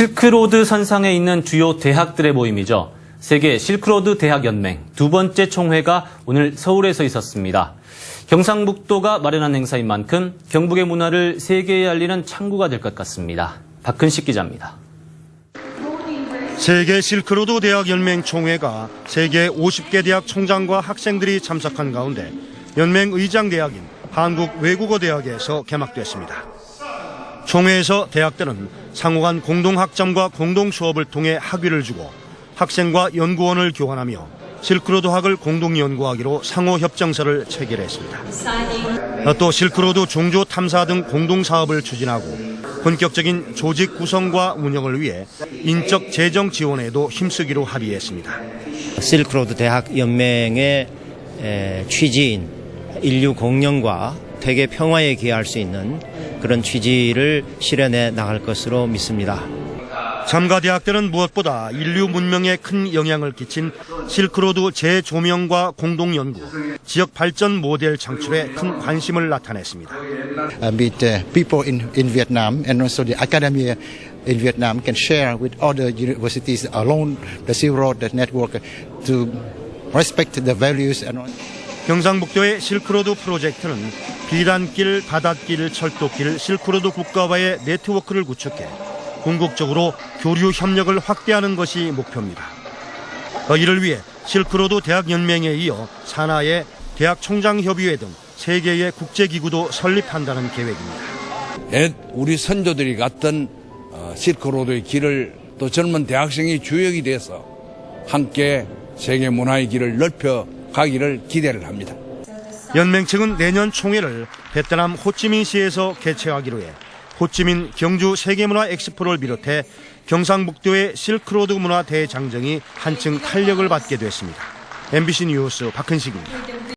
실크로드 선상에 있는 주요 대학들의 모임이죠. 세계 실크로드 대학 연맹 두 번째 총회가 오늘 서울에서 있었습니다. 경상북도가 마련한 행사인 만큼 경북의 문화를 세계에 알리는 창구가 될 것 같습니다. 박근식 기자입니다. 세계 실크로드 대학 연맹 총회가 세계 50개 대학 총장과 학생들이 참석한 가운데 연맹 의장 대학인 한국 외국어 대학에서 개막됐습니다. 총회에서 대학들은 상호 간 공동 학점과 공동 수업을 통해 학위를 주고 학생과 연구원을 교환하며 실크로드 학을 공동 연구하기로 상호 협정서를 체결했습니다. 또 실크로드 종조 탐사 등 공동 사업을 추진하고 본격적인 조직 구성과 운영을 위해 인적 재정 지원에도 힘쓰기로 합의했습니다. 실크로드 대학 연맹의 에, 취지인 인류 공영과 세계 평화에 기여할 수 있는 그런 취지를 실현해 나갈 것으로 믿습니다. 참가 대학들은 무엇보다 인류 문명에 큰 영향을 끼친 실크로드 재조명과 공동 연구, 지역 발전 모델 창출에 큰 관심을 나타냈습니다. uh, meet uh, people in, in Vietnam and also the academia in Vietnam can share with other universities along the Silk Road network to respect the values and 경상북도의 실크로드 프로젝트는 비단길, 바닷길, 철도길, 실크로드 국가와의 네트워크를 구축해 궁극적으로 교류 협력을 확대하는 것이 목표입니다. 어, 이를 위해 실크로드 대학연맹에 이어 산하의 대학총장협의회 등세 개의 국제기구도 설립한다는 계획입니다. 옛 우리 선조들이 갔던 어, 실크로드의 길을 또 젊은 대학생이 주역이 돼서 함께 세계 문화의 길을 넓혀 가기를 기대를 합니다. 연맹 측은 내년 총회를 베트남 호치민시에서 개최하기로 해 호치민 경주 세계문화 엑스포를 비롯해 경상북도의 실크로드 문화 대장정이 한층 탄력을 받게 됐습니다. MBC 뉴스 박근식입니다.